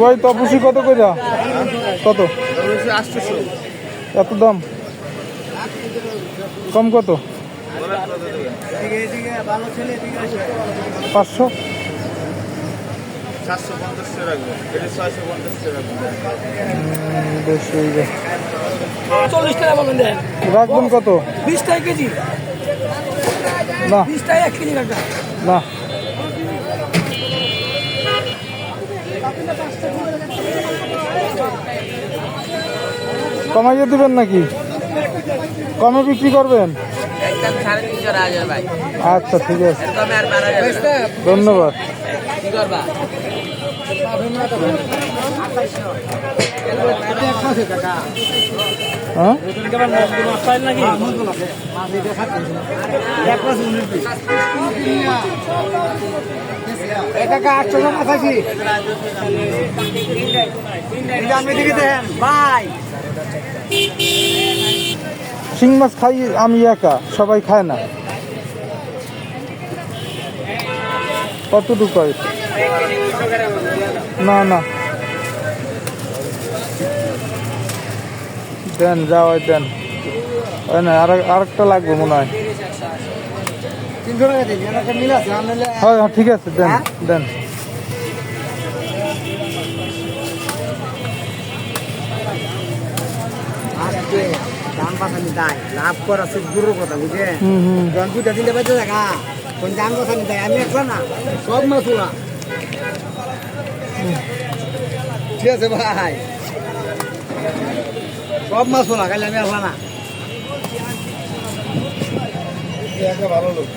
ভাই তপসি কত কইরা কত? আটশোশো এত দাম? কম কত? পাঁচশো। চল্লিশ টাকা বলেন রাখবেন কত? বিশ টাকা কেজি। না। বিশ টাকা এক কেজি রাখবেন। না। কমাইয়ে দিবেন নাকি? কমে বিক্রি করবেন? আচ্ছা ঠিক আছে। ধন্যবাদ। কি করবা? টাকা শিং মাছ খাই আমি একা সবাই খায় না। কতটুকু না না। দেন দেন। ওই না আর আরেকটা লাগবে মনে হয়। দিন হ্যাঁ হ্যাঁ ঠিক আছে দেন দেন। দাম পাঠানি তাই লাভ করা সে দূরের কথা বুঝে জন বেঁচে দেখা কোন দাম আমি একলা না সব মাছ ঠিক আছে ভাই। সব মাছ ওরা খালি আমি একলা না। ভালো লোক